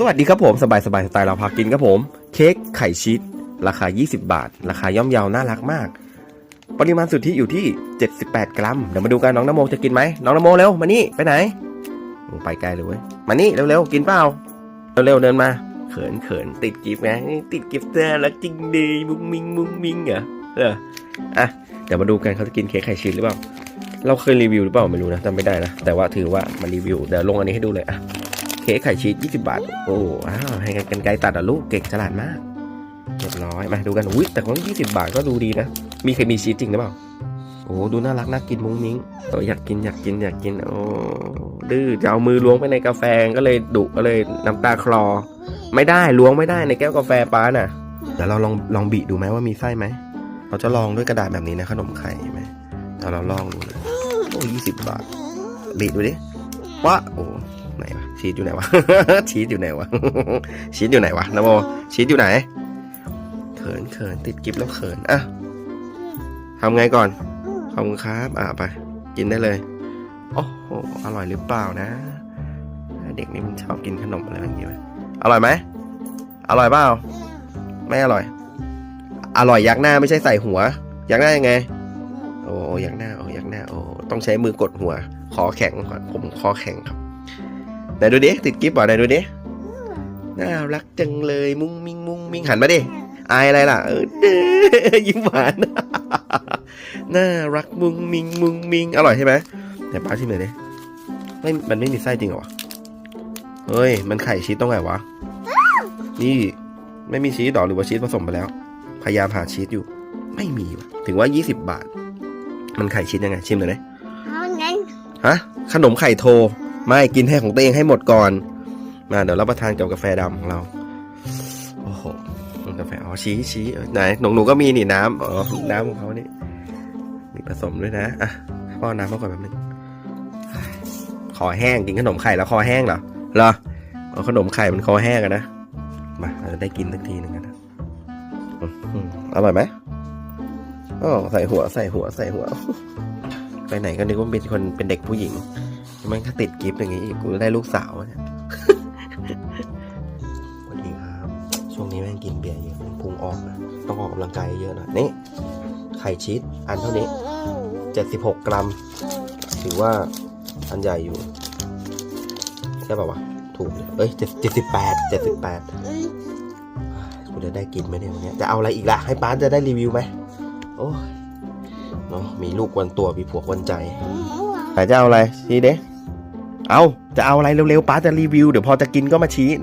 สวัสดีครับผม สบายสบายสไตล์เราพากินครับผม เค้กไข่ชีสราคา 20 บาท ราคาย่อมเยาวน่ารักมาก ปริมาณสุทธิอยู่ที่ 78 กรัม เดี๋ยวมาดูกันน้องนโมจะกินไหมน้องนโมเร็ว มานี่ ไปไหน ไปไกลเลยเว้ย มานี่ เร็วๆ กินเปล่า เร็วๆ เดินมา เขินเขินติดกิฟต์ไงติดกิฟต์น่ารักจริงดีมุ้งมิงมุ้งมิงเหรอเอออะเดี๋ยวมาดูกันเขาจะกินเค้กไข่ชีสหรือเปล่าเราเคยรีวิวหรือเปล่าไม่รู้นะจำไม่ได้นะแต่ว่าถือว่ามารีวิวเดี๋ยวลงอันนี้ให้ดูเลยอะ เค้กไข่ชีส20 บาท โอ้อ้าวให้กันไกลตัดอะลูกเก่งฉลาดมากเรียบร้อยมาดูกันอุ้ยแต่ของ20 บาทก็ดูดีนะ มีเคยมีชีสจริงหรือเปล่าโอ้ดูน่ารักน่ากินมุ้งมิ้งเอออยากกินอยากกินอยากกินโอ้ดื้อจะเอามือล้วงไปในกาแฟก็เลยดุก็เลยน้ำตาคลอ ไม่ได้ล้วงไม่ได้ในแก้วกาแฟป้าน่ะเดี๋ยวเราลองลองบีดูไหมว่ามีไส้ไหมเราจะลองด้วยกระดาษแบบนี้นะขนมไข่ไหมเดี๋ยวเราลองดูนะโอ้ยี่สิบบาทบีดูดิวะโอ้ ไหนวะชีสอยู่ไหนวะ ชีสอยู่ไหนวะ ชีสอยู่ไหนวะนโมชีสอยู่ไหน เขินเขินติดกิฟแล้วเขินอะทำไงก่อนขอบคุณครับอะไป กินได้เลยโอ้โหอร่อยหรือเปล่านะ เด็กนี่มันชอบกินขนมอะไรแบบนี้ไหมอร่อยไหมอร่อยเปล่าไม่อร่อย อร่อยยักหน้าไม่ใช่ใส่หัว ยักหน้ายังไง โอ้ยักหน้าโอ้ยักหน้าโอ้ต้องใช้มือกดหัวคอแข็งก่อนผมคอแข็งครับ ไหนดูดิติดกิฟต์เหรอไหนดูดิน่ารักจังเลยมุ้งมิ้งมุ้งมิ้งหันมาดิอายอะไรล่ะเออเด้อยิ้มหวานน่ารักมุ้งมิ้งมุ้งมิ้งอร่อยใช่ไหมไหนป้าชิมหน่อยดิไม่มันไม่มีไส้จริงเหรอวะเฮ้ยมันไข่ชีสตรงไหนวะนี่ไม่มีชีสหรอหรือว่าชีสผสมไปแล้ว พยายามหาชีสอยู่ ไม่มีว่ะถึงว่า 20 บาท มันไข่ชีสยังไง ชิมหน่อยดิเอางั้นฮะขนมไข่โท ไม่กินให้ของตัวเองให้หมดก่อน มาเดี๋ยวรับประทานกับกาแฟดำของเรา โอ้โหกาแฟอ๋อชี้ชี้ไหนหนูหนูก็มีนี่น้ำอ๋อน้ำของเขานี่มีผสมด้วยนะอะป้อนน้ำมาก่อนแป๊บนึงคอแห้งกินขนมไข่แล้วคอแห้งเหรอเหรอเอาขนมไข่มันคอแห้งกันนะมาเราจะได้กินสักทีหนึ่งกันนะอืมอร่อยไหมอ๋อใส่หัวใส่หัวใส่หัว ไปไหนก็นึกว่าเป็นคนเป็นเด็กผู้หญิง มันถ้าติดกิฟต์อย่างนี้อีกกูจะได้ลูกสาวอะเนี่ยสวัสดีครับ ช่วงนี้แม่งกินเบียร์เยอะพุงออกนะต้องออกกำลังกายเยอะหน่อยนี่ไข่ชีสอันเท่านี้76กรัม ถือว่าอันใหญ่อยู่ ใช่ป่าวะถูกเลยเอ้ย78 78กูจะได้กินไหมเนี่ยวันเนี้จะเอาอะไรอีกล่ะ ให้ป้าจะได้รีวิวไหมโอ้ยเนาะมีลูกวันตัวมีผัววันใจแต่จะเอาอะไรชี้เด้ เอาจะเอาอะไรเร็วๆป้าจะรีวิวเดี๋ยวพอจะกินก็มาชี้เดี๋ยว